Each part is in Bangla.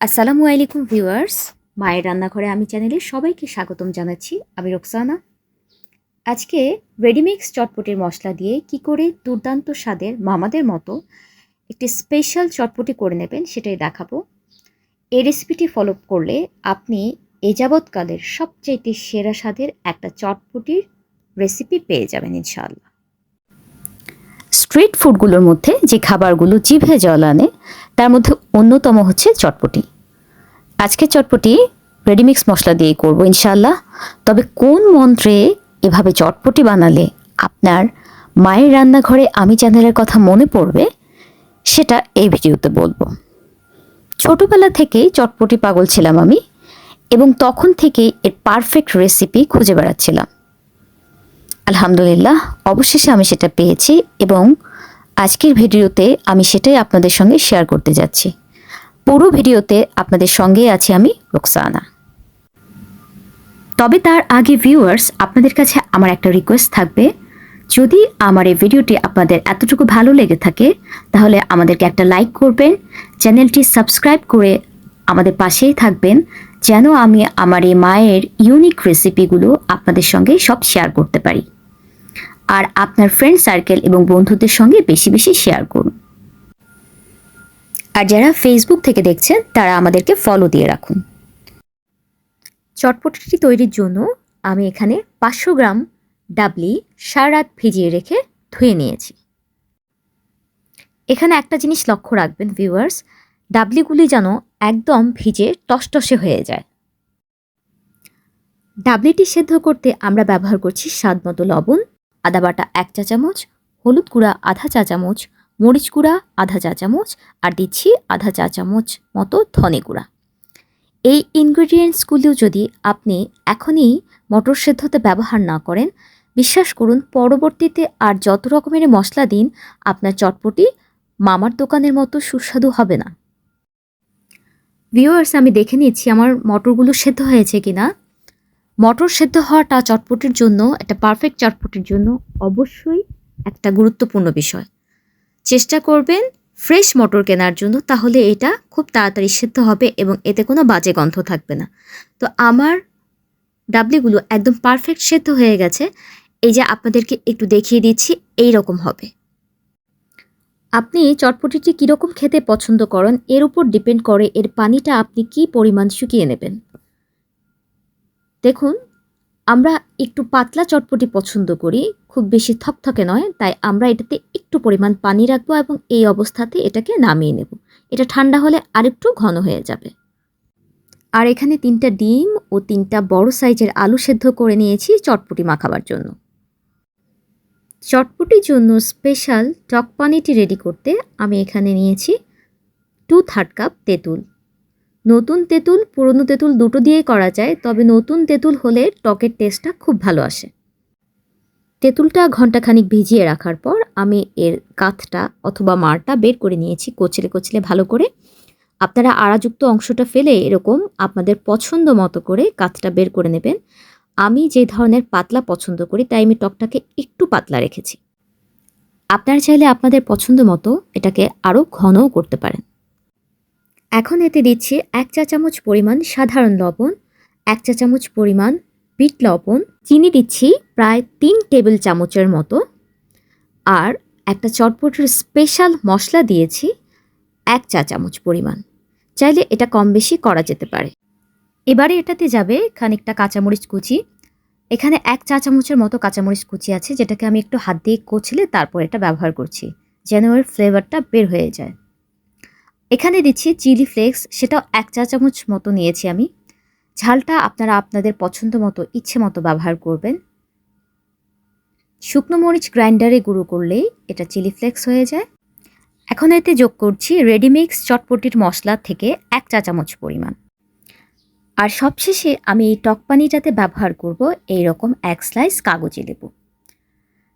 আসসালামু আলাইকুম ভিউয়ার্স। মায়ের রান্নাঘরে আমি চ্যানেলে সবাইকে স্বাগতম জানাচ্ছি। আমি রোকসানা। আজকে রেডিমিক্স চটপটির মশলা দিয়ে কি করে দুর্দান্ত স্বাদের মামাদের মতো একটি স্পেশাল চটপটি করে নেবেন সেটাই দেখাবো। এই রেসিপিটি ফলো করলে আপনি এ যাবৎকালের সবচাইতে সেরা স্বাদের একটা চটপটির রেসিপি পেয়ে যাবেন ইনশাআল্লাহ। স্ট্রিট ফুডগুলোর মধ্যে যে খাবারগুলো জিভে জল আনে, তার মধ্যে অন্যতম হচ্ছে চটপটি। আজকে চটপটি রেডিমিক্স মশলা দিয়ে করব ইনশাল্লাহ তবে কোন মন্ত্রে এভাবে চটপটি বানালে আপনার মায়ের রান্নাঘরে আমি চ্যানেলের কথা মনে পড়বে, সেটা এই ভিডিওতে বলব। ছোটোবেলা থেকেই চটপটি পাগল ছিলাম আমি, এবং তখন থেকেই এর পারফেক্ট রেসিপি খুঁজে বেড়াচ্ছিলাম। আলহামদুলিল্লাহ, অবশেষে আমি সেটা পেয়েছি এবং আজকের ভিডিওতে আমি সেটাই আপনাদের সঙ্গে শেয়ার করতে যাচ্ছি। পুরো ভিডিওতে আপনাদের সঙ্গে আছি আমি রোকসানা। তবে তার আগে ভিউয়ার্স আপনাদের কাছে আমার একটা রিকোয়েস্ট থাকবে। যদি আমার এই ভিডিওটি আপনাদের এতটুকু ভালো লেগে থাকে, তাহলে আমাদেরকে একটা লাইক করবেন, চ্যানেলটি সাবস্ক্রাইব করে আমাদের পাশেই থাকবেন, যেন আমি আমার এই মায়ের ইউনিক রেসিপিগুলো আপনাদের সঙ্গে সব শেয়ার করতে পারি। আর আপনার ফ্রেন্ড সার্কেল এবং বন্ধুদের সঙ্গে বেশি বেশি শেয়ার করুন। আর যারা ফেসবুক থেকে দেখছেন, তারা আমাদেরকে ফলো দিয়ে রাখুন। চটপটিটি তৈরির জন্য আমি এখানে পাঁচশো গ্রাম ডাবলি সারা রাত ভিজিয়ে রেখে ধুয়ে নিয়েছি। এখানে একটা জিনিস লক্ষ্য রাখবেন ভিউয়ার্স ডাবলিগুলি যেন একদম ভিজে টসটসে হয়ে যায়। ডাবলিটি সেদ্ধ করতে আমরা ব্যবহার করছি স্বাদ মতো লবণ আদা বাটা এক চা চামচ, হলুদ গুঁড়া আধা চা চামচ, মরিচ গুঁড়া আধা চা চামচ আর দিচ্ছি আধা চা চামচ মতো ধনে গুঁড়া। এই ইনগ্রিডিয়েন্টসগুলো যদি আপনি এখনই মটর সেদ্ধতে ব্যবহার না করেন, বিশ্বাস করুন পরবর্তীতে আর যত রকমের মশলা দিন, আপনার চটপটি মামার দোকানের মতো সুস্বাদু হবে না। ভিউয়ার্স, আমি দেখে নিচ্ছি আমার মটরগুলো সেদ্ধ হয়েছে কিনা। মটর সেদ্ধ হওয়াটা চটপটির জন্য, একটা পারফেক্ট চটপটির জন্য অবশ্যই একটা গুরুত্বপূর্ণ বিষয়। চেষ্টা করবেন ফ্রেশ মটর কেনার জন্য, তাহলে এটা খুব তাড়াতাড়ি সেদ্ধ হবে এবং এতে কোনো বাজে গন্ধ থাকবে না। তো আমার ডাবলিগুলো একদম পারফেক্ট সেদ্ধ হয়ে গেছে। এই যে আপনাদেরকে একটু দেখিয়ে দিচ্ছি এই রকম হবে। আপনি চটপটিটি কীরকম খেতে পছন্দ করেন, এর উপর ডিপেন্ড করে এর পানিটা আপনি কি পরিমাণ শুকিয়ে নেবেন। দেখুন, আমরা একটু পাতলা চটপটি পছন্দ করি, খুব বেশি থকথকে নয়, তাই আমরা এটাতে একটু পরিমাণ পানি রাখব এবং এই অবস্থাতে এটাকে নামিয়ে নেব। এটা ঠান্ডা হলে আরেকটু ঘন হয়ে যাবে। আর এখানে তিনটা ডিম ও তিনটা বড় সাইজের আলু সেদ্ধ করে নিয়েছি চটপটি মাখাবার জন্য। চটপটির জন্য স্পেশাল টক পানিটি রেডি করতে আমি এখানে নিয়েছি টু থার্ড কাপ তেঁতুল। নতুন তেঁতুল, পুরনো তেঁতুল দুটো দিয়েই করা যায়, তবে নতুন তেঁতুল হলে টকের টেস্টটা খুব ভালো আসে। তেঁতুলটা ঘন্টাখানিক ভিজিয়ে রাখার পর আমি এর কাঁথটা অথবা মারটা বের করে নিয়েছি কচলে কচলে ভালো করে। আপনারা আড়াযুক্ত অংশটা ফেলে এরকম আপনাদের পছন্দ মতো করে কাথটা বের করে নেবেন। আমি যে ধরনের পাতলা পছন্দ করি তাই আমি টকটাকে একটু পাতলা রেখেছি। আপনারা চাইলে আপনাদের পছন্দ মতো এটাকে আরও ঘনও করতে পারেন। এখন এতে দিচ্ছি এক চা চামচ পরিমাণ সাধারণ লবণ, এক চা চামচ পরিমাণ বিট লবণ, চিনি দিচ্ছি প্রায় তিন টেবিল চামচের মতো। আর একটা চটপটির স্পেশাল মশলা দিয়েছি এক চা চামচ পরিমাণ। চাইলে এটা কম বেশি করা যেতে পারে। এবারে এটাতে যাবে খানিকটা কাঁচামরিচ কুচি। এখানে এক চা চামচের মতো কাঁচামরিচ কুচি আছে, যেটাকে আমি একটু হাত দিয়ে কচলে তারপর এটা ব্যবহার করছি, যেন ওর ফ্লেভারটা বের হয়ে যায়। এখানে দিচ্ছি চিলি ফ্লেক্স, সেটাও এক চা চামচ মতো নিয়েছি আমি। ঝালটা আপনারা আপনাদের পছন্দ মতো, ইচ্ছে মতো ব্যবহার করবেন। শুকনো মরিচ গ্রাইন্ডারে গুঁড়ো করলেই এটা চিলি ফ্লেক্স হয়ে যায়। এখন এতে যোগ করছি রেডিমিক্স চটপটির মশলা থেকে এক চা চামচ পরিমাণ। আর সবশেষে আমি এই টক পানিটাতে ব্যবহার করব এই রকম এক স্লাইস কাগজি লেবু।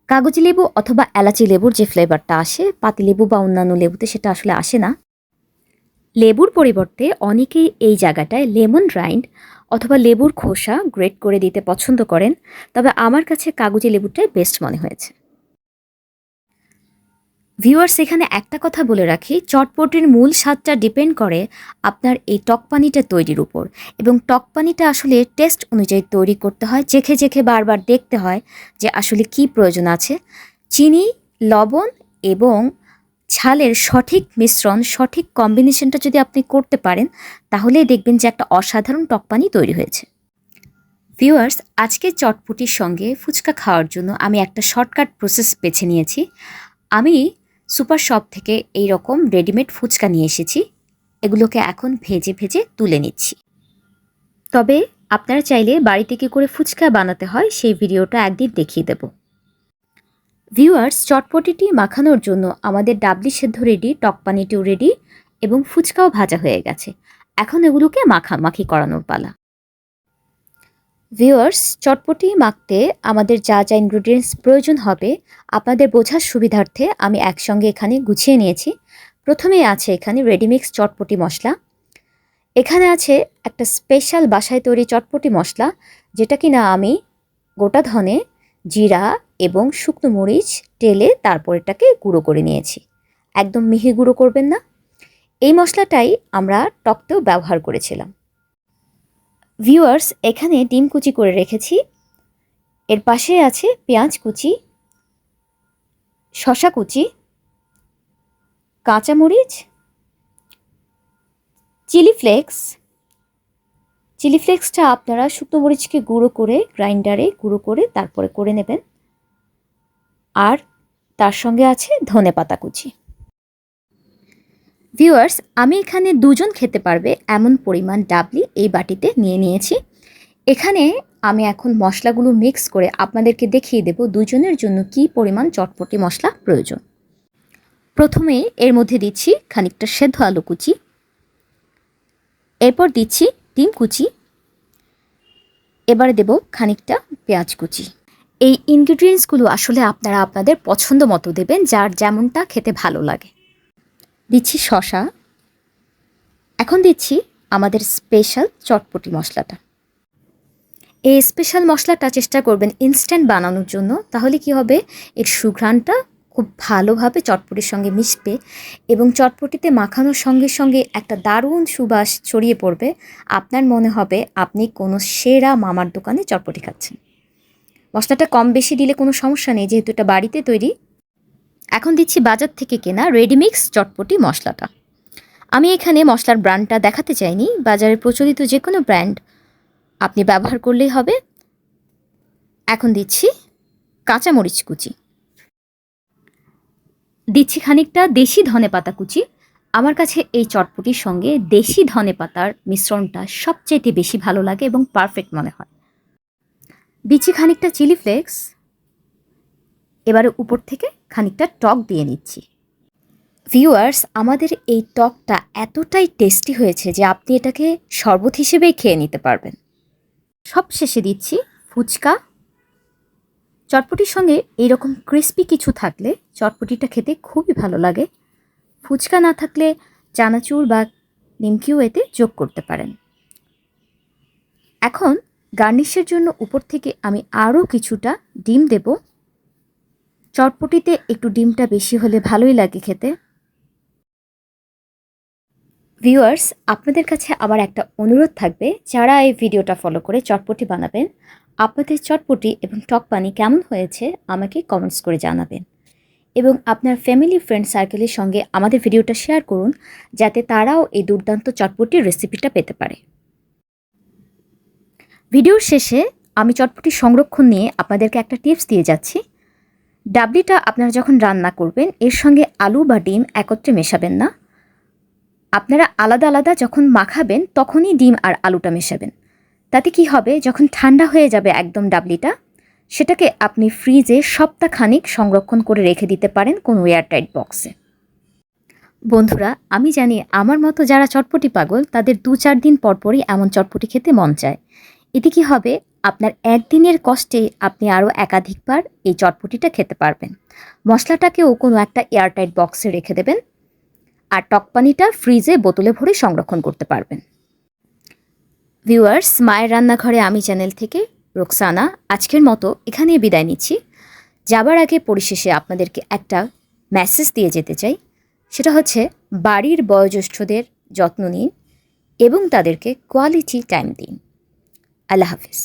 কাগজি লেবু অথবা এলাচি লেবুর যে ফ্লেভারটা আসে পাতি লেবু বা অন্যান্য লেবুতে সেটা আসলে আসে না। লেবুর পরিবর্তে অনেকেই এই জায়গাটায় লেমন রাইন্ড অথবা লেবুর খোসা গ্রেট করে দিতে পছন্দ করেন, তবে আমার কাছে কাগজি লেবুটাই বেস্ট মনে হয়েছে। ভিউয়ার্স এখানে একটা কথা বলে রাখি, চটপটির মূল স্বাদটা ডিপেন্ড করে আপনার এই টক পানিটা তৈরির উপর এবং টক পানিটা আসলে টেস্ট অনুযায়ী তৈরি করতে হয়, চেখে চেখে বারবার দেখতে হয় যে আসলে কি প্রয়োজন আছে। চিনি, লবণ এবং ঝালের সঠিক মিশ্রণ, সঠিক কম্বিনেশনটা যদি আপনি করতে পারেন, তাহলেই দেখবেন যে একটা অসাধারণ টক পানি তৈরি হয়েছে। ভিউয়ার্স আজকে চটপটির সঙ্গে ফুচকা খাওয়ার জন্য আমি একটা শর্টকাট প্রসেস বেছে নিয়েছি। আমি সুপার শপ থেকে এই রকম রেডিমেড ফুচকা নিয়ে এসেছি। এগুলোকে এখন ভেজে ভেজে তুলে নিচ্ছি। তবে আপনারা চাইলে বাড়িতে কী করে ফুচকা বানাতে হয়, সেই ভিডিওটা একদিন দেখিয়ে দেব। ভিউয়ার্স চটপটিটি মাখানোর জন্য আমাদের ডাবলি সেদ্ধ রেডি, টক পানিটিও রেডি এবং ফুচকাও ভাজা হয়ে গেছে। এখন এগুলোকে মাখামাখি করানোর পালা। ভিউয়ার্স চটপটি মাখতে আমাদের যা যা ইনগ্রিডিয়েন্টস প্রয়োজন হবে, আপনাদের বোঝার সুবিধার্থে আমি একসঙ্গে এখানে গুছিয়ে নিয়েছি। প্রথমেই আছে এখানে রেডিমিক্স চটপটি মশলা। এখানে আছে একটা স্পেশাল বাসায় তৈরি চটপটি মশলা, যেটা কিনা আমি গোটা ধনে, জিরা এবং শুকনো মরিচ টেলে তারপর এটাকে গুঁড়ো করে নিয়েছি। একদম মিহি গুঁড়ো করবেন না। এই মশলাটাই আমরা টকতেও ব্যবহার করেছিলাম। ভিউয়ার্স, এখানে ডিম কুচি করে রেখেছি। এর পাশে আছে পেঁয়াজ কুচি শশা কুচি কাঁচামরিচ চিলি ফ্লেক্স। চিলি ফ্লেক্সটা আপনারা শুকনো মরিচকে গুঁড়ো করে, গ্রাইন্ডারে গুঁড়ো করে তারপরে করে নেবেন। আর তার সঙ্গে আছে ধনে পাতা কুচি। ভিউয়ার্স, আমি এখানে দুজন খেতে পারবে এমন পরিমাণ ডাবলি এই বাটিতে নিয়ে নিয়েছি। এখানে আমি এখন মশলাগুলো মিক্স করে আপনাদেরকে দেখিয়ে দেব দুজনের জন্য কি পরিমাণ চটপটি মশলা প্রয়োজন। প্রথমে এর মধ্যে দিচ্ছি খানিকটা সেদ্ধ আলু কুচি। এরপর দিচ্ছি ডিম কুচি। এবারে দেব খানিকটা পেঁয়াজ কুচি। এই ইনগ্রিডিয়েন্টসগুলো আসলে আপনারা আপনাদের পছন্দ মতো দেবেন, যার যেমনটা খেতে ভালো লাগে। দিচ্ছি শশা এখন দিচ্ছি আমাদের স্পেশাল চটপটি মশলাটা। এই স্পেশাল মশলাটা চেষ্টা করবেন ইনস্ট্যান্ট বানানোর জন্য, তাহলে কি হবে? এর সুঘ্রাণটা খুব ভালোভাবে চটপটির সঙ্গে মিশবে এবং চটপটিতে মাখানোর সঙ্গে সঙ্গে একটা দারুণ সুবাস ছড়িয়ে পড়বে। আপনার মনে হবে আপনি কোনো সেরা মামার দোকানে চটপটি খাচ্ছেন। মশলাটা কম বেশি দিলে কোনো সমস্যা নেই, যেহেতু এটা বাড়িতে তৈরি। এখন দিচ্ছি বাজার থেকে কেনা রেডিমিক্স চটপটি মশলাটা। আমি এখানে মশলার ব্র্যান্ডটা দেখাতে চাইনি, বাজারে প্রচলিত যে কোনো ব্র্যান্ড আপনি ব্যবহার করলেই হবে। এখন দিচ্ছি কাঁচামরিচ কুচি। দিচ্ছি খানিকটা দেশি ধনে পাতা কুচি। আমার কাছে এই চটপটির সঙ্গে দেশি ধনে পাতার মিশ্রণটা সবচেয়ে বেশি ভালো লাগে এবং পারফেক্ট মনে হয়। দিচ্ছি খানিকটা চিলি ফ্লেক্স। এবারে উপর থেকে খানিকটা টক দিয়ে নিচ্ছি। ভিউয়ার্স, আমাদের এই টকটা এতটাই টেস্টি হয়েছে যে আপনি এটাকে শরবত হিসেবেই খেয়ে নিতে পারবেন। সব শেষে দিচ্ছি ফুচকা। চটপটির সঙ্গে এইরকম ক্রিস্পি কিছু থাকলে চটপটিটা খেতে খুবই ভালো লাগে। ফুচকা না থাকলে চানাচুর বা নিমকিও এতে যোগ করতে পারেন। এখন গার্নিশের জন্য উপর থেকে আমি আরও কিছুটা ডিম দেব। চটপটিতে একটু ডিমটা বেশি হলে ভালোই লাগে খেতে। ভিউয়ার্স, আপনাদের কাছে আবার একটা অনুরোধ থাকবে যারা এই ভিডিওটা ফলো করে চটপটি বানাবেন। আপনাদের চটপটি এবং টক পানি কেমন হয়েছে আমাকে কমেন্টস করে জানাবেন। এবং আপনার ফ্যামিলি ফ্রেন্ড সার্কেলের সঙ্গে আমাদের ভিডিওটা শেয়ার করুন, যাতে তারাও এই দুর্দান্ত চটপটির রেসিপিটা পেতে পারে। ভিডিওর শেষে আমি চটপটি সংরক্ষণ নিয়ে আপনাদেরকে একটা টিপস দিয়ে যাচ্ছি। ডাবলিটা আপনারা যখন রান্না করবেন, এর সঙ্গে আলু বা ডিম একত্রে মেশাবেন না। আপনারা আলাদা আলাদা যখন মাখাবেন, তখনই ডিম আর আলুটা মেশাবেন। তাতে কি হবে, যখন ঠান্ডা হয়ে যাবে একদম ডাবলিটা, সেটাকে আপনি ফ্রিজে সপ্তাহখানিক সংরক্ষণ করে রেখে দিতে পারেন কোনো এয়ারটাইট বক্সে। বন্ধুরা, আমি জানি আমার মতো যারা চটপটি পাগল, তাদের দু চার দিন পরপরই এমন চটপটি খেতে মন চায়। এতে কি হবে? আপনার একদিনের কষ্টে আপনি আরও একাধিকবার এই চটপটিটা খেতে পারবেন। মশলাটাকেও কোনো একটা এয়ারটাইট বক্সে রেখে দেবেন আর টক পানিটা ফ্রিজে বোতলে ভরে সংরক্ষণ করতে পারবেন। ভিউয়ার্স, মায়ের রান্নাঘরে আমি চ্যানেল থেকে রোকসানা আজকের মতো এখানেই বিদায় নিচ্ছি। যাবার আগে পরিশেষে আপনাদেরকে একটা মেসেজ দিয়ে যেতে চাই। সেটা হচ্ছে, বাড়ির বয়োজ্যেষ্ঠদের যত্ন নিন এবং তাদেরকে কোয়ালিটি টাইম দিন। আল্লাহ হাফিজ